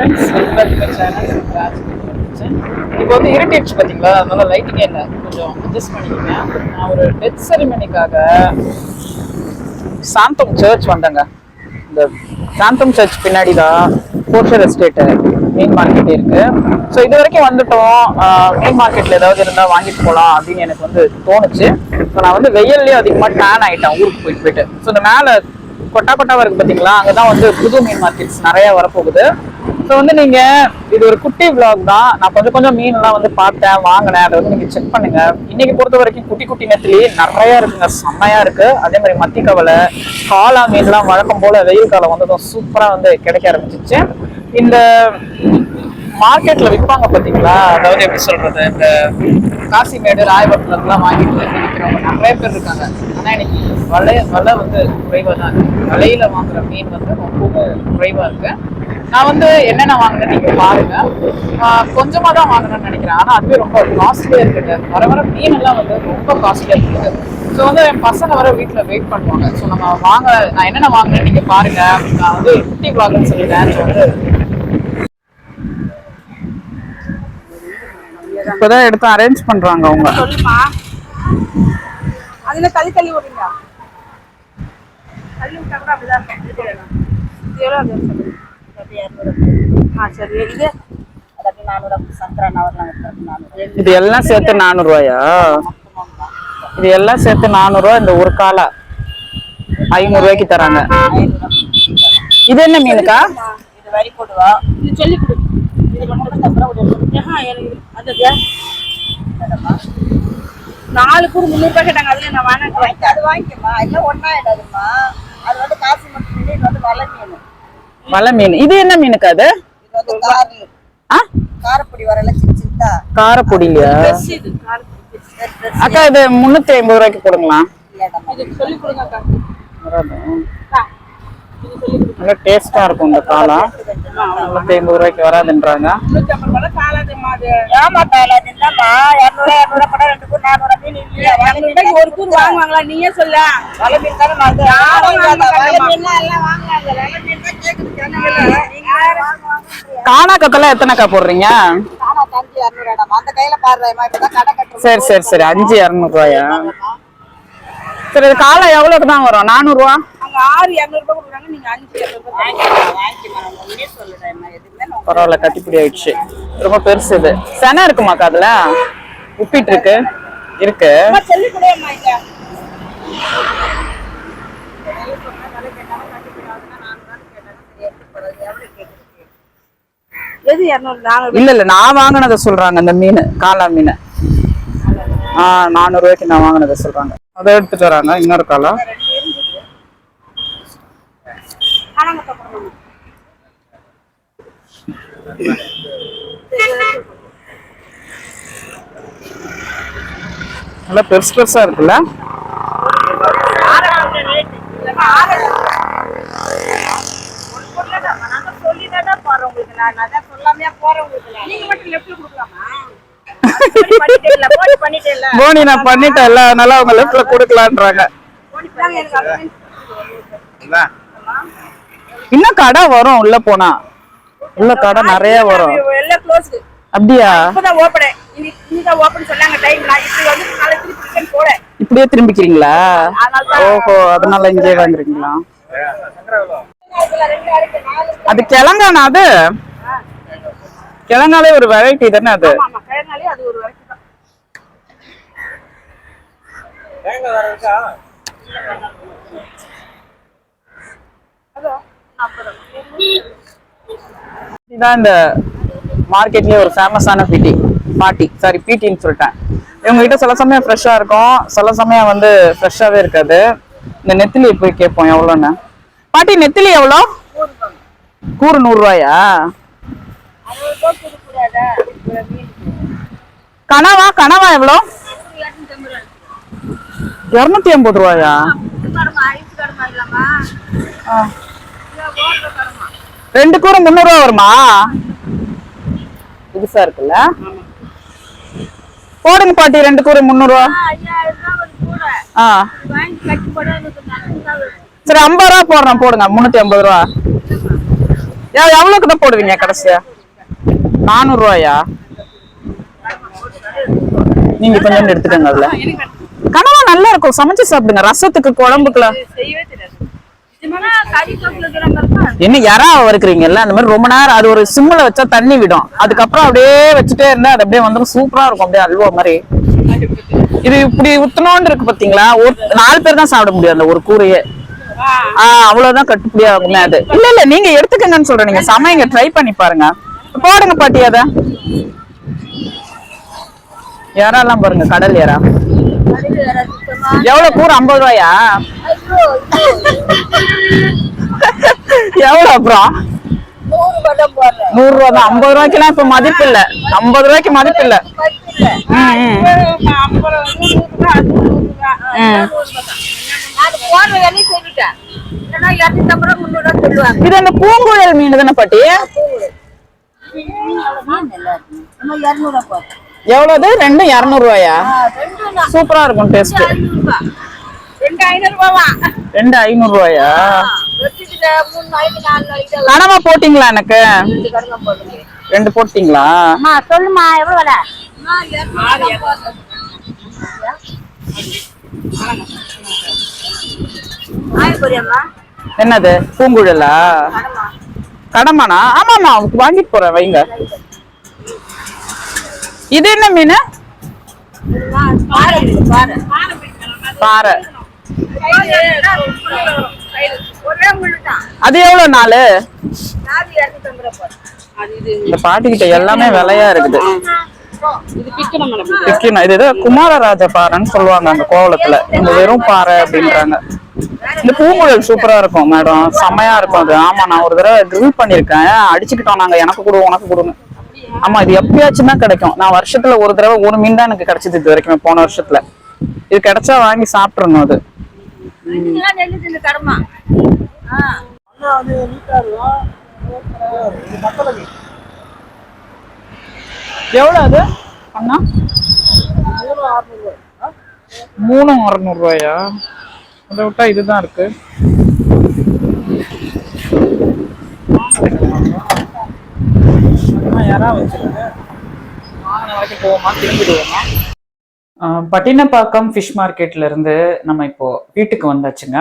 Friends welcome channel இப்போ வந்து இருட்டிடுச்சு பார்த்தீங்களா? அதனால லைட்டிங்கே இல்லை. கொஞ்சம் அட்ஜஸ்ட் பண்ணிக்கோங்க. நான் ஒரு டெத் செரிமனிக்காக சாந்தம் சர்ச் வந்தேங்க. இந்த சாந்தம் சர்ச் பின்னாடி தான் போர்ஷர் எஸ்டேட்டு மெயின் மார்க்கெட் இருக்கு. ஸோ இது வரைக்கும் வந்துட்டோம். மெயின் மார்க்கெட்டில் ஏதாவது இருந்தால் வாங்கிட்டு போகலாம் அப்படின்னு எனக்கு வந்து தோணுச்சு. ஸோ நான் வந்து வெயில்லேயே அதிகமாக டேன் ஆகிட்டேன் ஊருக்கு போயிட்டு போயிட்டு. ஸோ இந்த மேலே கொட்டா கொட்டாவாக இருக்குது பார்த்தீங்களா? அங்கே தான் வந்து புது மீன் மார்க்கெட்ஸ் நிறையா வரப்போகுது. ஸோ வந்து நீங்க இது ஒரு குட்டி vlog தான். நான் கொஞ்சம் கொஞ்சம் மீன்லாம் வந்து பார்த்தேன் வாங்கினேன். அதை வந்து நீங்க செக் பண்ணுங்க. இன்னைக்கு பொறுத்த வரைக்கும் குட்டி குட்டி நெத்திலி நிறைய இருக்குங்க. செம்மையா இருக்கு. அதே மாதிரி மத்தி கவலை காலா மீன்லாம் வழக்கம் போல வெயில் காலம் வந்ததும் சூப்பரா வந்து கிடைக்க ஆரம்பிச்சிச்சு. இந்த மார்க்கெட்ல விற்பாங்க பாத்தீங்களா அதாவது எப்படி சொல்றது? இந்த காசிமேடு ராயபுரத்துலாம் வாங்கிட்டு விற்கிறவங்க நிறைய பேர் இருக்காங்க. ஆனா இன்னைக்கு வலை வலை வந்து குறைவா தான் இருக்கு. வலையில வாங்குற மீன் வந்து ரொம்ப குறைவா இருக்கு. நான் வந்து என்னென்ன வாங்கினேன் நீங்க பாருங்க. ஆஹ் கொஞ்சமா தான் வாங்கினேன்னு நினைக்கிறேன். ஆனா அதுவே ரொம்ப காஸ்ட்லியா இருக்குது. வர வர மீன் எல்லாம் வந்து ரொம்ப காஸ்ட்லியா இருக்குது. ஸோ வந்து என் பசங்க வர வீட்டில் வெயிட் பண்ணுவாங்க. ஸோ நம்ம வாங்க நான் என்னென்ன வாங்கினேன் நீங்க பாருங்க. நான் வந்து குட்டி vlogன்னு சொல்லிட்டேன் ஸோ வந்து இப்போதான் எடுத்து அரேஞ்ச் பண்றாங்க அவங்க. சொல்லுமா அதுல தள்ளி தள்ளி விடுங்க தள்ளி விட்டா கூட அப்படிதான் இருக்கும். எவ்வளோ ஆ சரி இது இது எல்லாம் சேர்த்து நானூறு ரூபாயா இது எல்லாம் சேர்த்து நானூறு ரூபாய் இந்த ஒரு காலை ஐநூறு ரூபாய்க்கு தராங்க இது என்ன மீனுக்கா? நாலு கூறு முந்நூறுபா கேட்டாங்க. அதுல நான் வேணாம் அது வாங்கிக்கமா எல்லாம் ஒன்றா இடாதுமா அது வந்து காசு மட்டும் இது வந்து மீன். வலை மீன் இது என்ன மீனுக்கா அது? காரப்பொடி வரல சின்ன சின்னதா. காரப்பொடி இல்லையா இது அக்கா இது முன்னூத்தி ஐம்பது ரூபாய்க்கு கொடுங்க நல்லா டேஸ்டா இருக்கும் இந்த காளா முன்னூத்தி ஐம்பது ரூபாய்க்கு வராதுன்றாங்க. ஒரு கூறு வாங்குவாங்களா? நீயே சொல்ல. காணா கத்தெல்லாம் எத்தனைக்கா போடுறீங்க? சரி சரி சரி. அஞ்சு இரநூறுவாயா? சரி இது காலை எவ்வளவுக்கு தான் வரும்? நானூறுவா? பரவாயில்ல கட்டிப்பிடி ஆயிடுச்சு. ரொம்ப பெருசு இது. செனை இருக்குமாக்கா அதுல? உப்பிட்டு இருக்கு. இருக்கு அம்மா சொல்லி கொடுமா இங்க எது இரநூறு? நானூறு இல்ல இல்ல நான் வாங்கினதை சொல்றாங்க அந்த மீன் காளா மீன். ஆ நானூறு ரூபாய்க்கு நான் வாங்கினதை சொல்றாங்க. அதை எடுத்துட்டு வராங்க இன்னொரு காலா. நல்லா பெருசு பெருசா இருக்குல்ல? போனி நான் பண்ணிட்டேன். இல்ல அதனால அவங்க லெஃப்ட்ல கொடுக்கலான்றாங்க. இன்னும் கடை வரும் உள்ள போனா. உள்ள கடை நிறைய வரும். அப்படியா? இப்படியே திரும்பிக்கிறீங்களா? தான் ஓஹோ அதனால இங்கே வாங்குறீங்களா அது கிழங்கானா அது? கிழங்காலே ஒரு வெரைட்டி தானே அது? ஆமா ஆமா. கிழங்காலே அது ஒரு வரைக்கும் தான். அதோ நாற்பது இதுதான் இந்த மார்க்கெட்லயே ஒரு ஃபேமஸான பிடி பாட்டி சாரி பிடின்னு சொல்லிட்டேன். இவங்க கிட்ட சில சமயம் ஃப்ரெஷ்ஷா இருக்கும். சில சமயம் வந்து ஃப்ரெஷ்ஷாவே இருக்காது. இந்த நெத்திலி போய் கேட்போம் எவ்வளோன்னு. பாட்டி நெத்திலி எவ்வளோ? கூறு நூறுரூவாயா கனவா கனவா எவ்வளோ? இரநூத்தி ஐம்பது ரூபாயா? ஆ. ரெண்டு கூறு முந்நூறுவா வருமா? புதுசா இருக்குல்ல? போடுங்க பாட்டி ரெண்டு கூறு முந்நூறுவா. ஆ. சரி ஐம்பது ரூபா போடுறேன் போடுங்க. முந்நூற்றி ஐம்பது ரூபா. எவ்வளோக்கு எவ்வளவுக்கு தான் போடுவீங்க கடைசியா? நானூறு ரூபாயா நீங்க கொஞ்சம் எடுத்துக்கோங்க அதுல. கனவா நல்லா இருக்கும். சமைச்சு சாப்பிடுங்க. ரசத்துக்கு குழம்புக்குலாம் என்ன யாரா வறுக்குறீங்கல்ல? அந்த மாதிரி ரொம்ப நேரம் அது ஒரு சிம்மில் வச்சா தண்ணி விடும். அதுக்கப்புறம் அப்படியே வச்சுட்டே இருந்தா அது அப்படியே வந்துடும் சூப்பரா இருக்கும். அப்படியே அல்வா மாதிரி. இது இப்படி உத்தனோண்டு இருக்கு பாத்தீங்களா? ஒரு நாலு பேர் தான் சாப்பிட முடியும் அந்த ஒரு கூரையே. அவ்வளவுதான் கட்டுப்படி ஆகுமே அது. இல்ல இல்ல நீங்க எடுத்துக்கங்கன்னு சொல்றேன். நீங்க சமைங்க ட்ரை பண்ணி பாருங்க. போடுங்க பாட்டி அத. யாரெல்லாம் பாருங்க கடல் யாரா எவ்வளவு கூறு? ஐம்பது ரூபாயா? எவ்வளவு அப்புறம்? நூறு ரூபா தான் ஐம்பது ரூபாய்க்குலாம் இப்ப மதிப்பு இல்ல. ஐம்பது ரூபாய்க்கு மதிப்பு இல்ல. இது அந்த பூங்குழல் மீன் தானே பாட்டி? எவ்வளவு ரெண்டும் இருநூறு ரூபாயா? சூப்பரா இருக்கும் டேஸ்ட் ஐநூறுபா. ரெண்டு ஐநூறு ரூபாயா? கனவா போட்டீங்களா எனக்கு? ரெண்டு கடமை போடுங்க ரெண்டு போட்டீங்களா? அம்மா சொல்லுமா எவ்வளவு விலை? ஆயிரப்படியம்மா என்னது? பூங்குழலா? கடமானா ஆமாமா வாங்கிட்டு போறேன் வைங்க. இது என்ன மீன்? பாறை. அது எவ்வளவு நாள்? இந்த பாட்டிக்கிட்ட எல்லாமே விலையா இருக்குது. இது குமாரராஜ பாறைன்னு சொல்லுவாங்க அந்த கோவலத்துல. இந்த வெறும் பாறை அப்படின்றாங்க. இந்த பூங்குழல் சூப்பரா இருக்கும் மேடம் செம்மையா இருக்கும் அது. ஆமா நான் ஒரு தடவை ட்ரில் பண்ணிருக்கேன் அடிச்சுக்கிட்டோம் நாங்க. எனக்கு கொடு உனக்கு கொடுங்க ஆமா இது எப்பயாச்சும் தான் கிடைக்கும். நான் வருஷத்துல ஒரு தடவை ஒரு மீன் தான் எனக்கு கிடைச்சது இது வரைக்கும் போன வருஷத்துல. இது கிடைச்சா வாங்கி சாப்பிட்டுருணும் அது. எவ்வளவு அது? அண்ணா? மூணு அறுநூறுவாயா? ரூபாயா அதை விட்டா இதுதான் இருக்கு. பட்டினப்பாக்கம் ஃபிஷ் மார்க்கெட்ல இருந்து நம்ம இப்போ வீட்டுக்கு வந்தாச்சுங்க.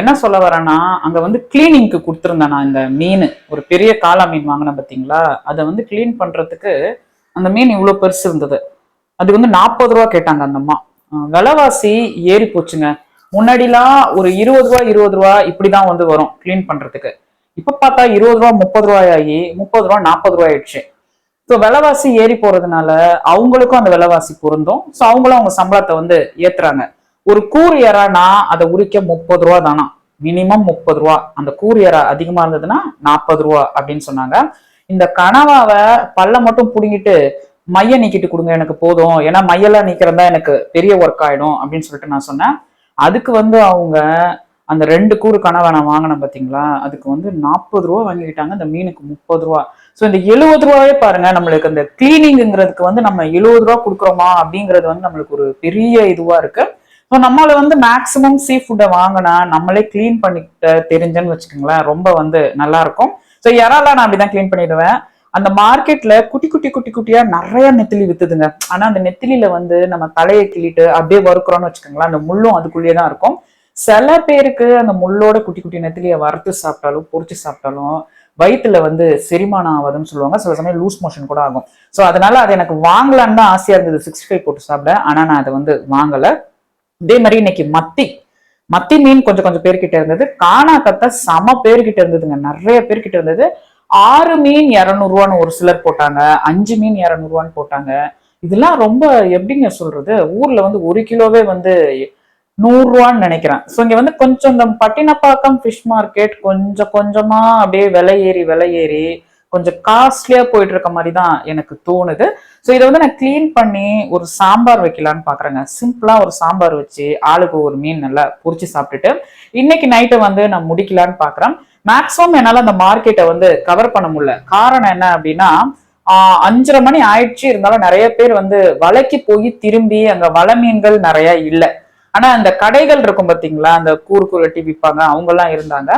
என்ன சொல்ல வரேன்னா அங்க வந்து கிளீனிங்க்கு கொடுத்துருந்தேன் நான் இந்த மீன். ஒரு பெரிய காளா மீன் வாங்கினேன் பார்த்தீங்களா அதை வந்து க்ளீன் பண்றதுக்கு அந்த மீன் இவ்வளோ பெருசு இருந்தது. அது வந்து நாற்பது ரூபா கேட்டாங்க அந்த அம்மா. விலைவாசி ஏறி போச்சுங்க. முன்னாடிலாம் ஒரு இருபது ரூபா இருபது ரூபா இப்படிதான் வந்து வரும் க்ளீன் பண்றதுக்கு. இப்ப பார்த்தா இருபது ரூபா முப்பது ரூபாய் ஆகி முப்பது ரூபா நாற்பது ரூபாய் ஆயிடுச்சு. ஸோ விலைவாசி ஏறி போறதுனால அவங்களுக்கும் அந்த விலைவாசி பொருந்தும். ஸோ அவங்களும் அவங்க சம்பளத்தை வந்து ஏத்துறாங்க. ஒரு கூறு எறானா அதை உரிக்க முப்பது ரூபா தானா? மினிமம் முப்பது ரூபா அந்த கூறு எறா அதிகமா இருந்ததுன்னா நாற்பது ரூபா அப்படின்னு சொன்னாங்க. இந்த கனவாவை பல்ல மட்டும் புடுங்கிட்டு மைய நீக்கிட்டு கொடுங்க எனக்கு போதும். ஏன்னா மையெல்லாம் நீக்கிறதா எனக்கு பெரிய ஒர்க் ஆயிடும் அப்படின்னு சொல்லிட்டு நான் சொன்னேன். அதுக்கு வந்து அவங்க அந்த ரெண்டு கூறு கனவை நான் வாங்கினேன் பார்த்தீங்களா அதுக்கு வந்து நாற்பது ரூபா வாங்கிக்கிட்டாங்க. அந்த மீனுக்கு முப்பது ரூபா. ஸோ இந்த எழுபது ரூபாவே பாருங்க நம்மளுக்கு அந்த கிளீனிங்கிறதுக்கு வந்து நம்ம எழுபது ரூபா கொடுக்குறோமா அப்படிங்கிறது வந்து நம்மளுக்கு ஒரு பெரிய இதுவாக இருக்கு. ஸோ நம்மள வந்து மேக்சிமம் சீ ஃபுட்டை வாங்கினா நம்மளே க்ளீன் பண்ணிக்கிட்ட தெரிஞ்சேன்னு வச்சுக்கோங்களேன் ரொம்ப வந்து நல்லா இருக்கும். ஸோ யாராலாம் நான் அப்படிதான் க்ளீன் பண்ணிடுவேன்? அந்த மார்க்கெட்ல குட்டி குட்டி குட்டி குட்டியா நிறைய நெத்திலி வித்துதுங்க. ஆனா அந்த நெத்திலியில வந்து நம்ம தலையை கிள்ளிட்டு அப்படியே வறுக்கிறோம்னு வச்சுக்கோங்களேன் அந்த முள்ளும் அதுக்குள்ளேயே தான் இருக்கும். சில பேருக்கு அந்த முள்ளோட குட்டி குட்டி நெத்திலியை வறுத்து சாப்பிட்டாலும் பொறிச்சு சாப்பிட்டாலும் வயிற்றுல வந்து செரிமானம் ஆகாதுன்னு சொல்லுவாங்க. சில சமயம் லூஸ் மோஷன் கூட ஆகும். ஸோ அதனால அது எனக்கு வாங்கலான்னு தான் ஆசையா இருந்தது. சிக்ஸ்டி ஃபைவ் போட்டு சாப்பிட. ஆனா நான் அதை வந்து வாங்கல. இதே மாதிரி இன்னைக்கு மத்தி மத்தி மீன் கொஞ்சம் கொஞ்சம் பேர்கிட்ட இருந்தது. காணாக்கத்தை சம பேர்கிட்ட இருந்ததுங்க. நிறைய பேர்கிட்ட இருந்தது. ஆறு மீன் இரநூறுவான்னு ஒரு சிலர் போட்டாங்க அஞ்சு மீன் இரநூறுவான்னு போட்டாங்க. இதெல்லாம் ரொம்ப எப்படிங்க சொல்றது? ஊர்ல வந்து ஒரு கிலோவே வந்து நூறுரூவான்னு நினைக்கிறேன். ஸோ இங்கே வந்து கொஞ்சம் இந்த பட்டினப்பாக்கம் ஃபிஷ் மார்க்கெட் கொஞ்சம் கொஞ்சமா அப்படியே விலை ஏறி விலை ஏறி கொஞ்சம் காஸ்ட்லியா போயிட்டு இருக்க மாதிரி தான் எனக்கு தோணுது. ஸோ இதை வந்து நான் க்ளீன் பண்ணி ஒரு சாம்பார் வைக்கலான்னு பாக்குறேங்க சிம்பிளா ஒரு சாம்பார் வச்சு ஆளுக்கு ஒரு மீன் நல்லா பொறிச்சு சாப்பிட்டுட்டு இன்னைக்கு நைட்டை வந்து நான் முடிக்கலான்னு பாக்குறேன் மேக்ஸிமம் என்னால அந்த மார்க்கெட்டை வந்து கவர் பண்ண முடியல. காரணம் என்ன அப்படின்னா அஞ்சரை மணி ஆயிடுச்சு. இருந்தாலும் நிறைய பேர் வந்து வலைக்கு போய் திரும்பி அங்க வலை மீன்கள் நிறைய இல்லை. ஆனா அந்த கடைகள் இருக்கும் பாத்தீங்களா? அந்த கூறு குரட்டி வெட்டி விற்பாங்க அவங்க எல்லாம் இருந்தாங்க.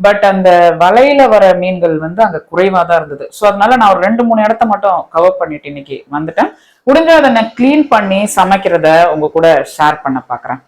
பட் அந்த வலையில வர மீன்கள் வந்து அங்க குறைவா தான் இருந்தது. ஸோ அதனால நான் ஒரு ரெண்டு மூணு இடத்த மட்டும் கவர் பண்ணிட்டு இன்னைக்கு வந்துட்டேன். முடிஞ்ச அதை நான் க்ளீன் பண்ணி சமைக்கிறத உங்க கூட ஷேர் பண்ண பாக்குறேன்.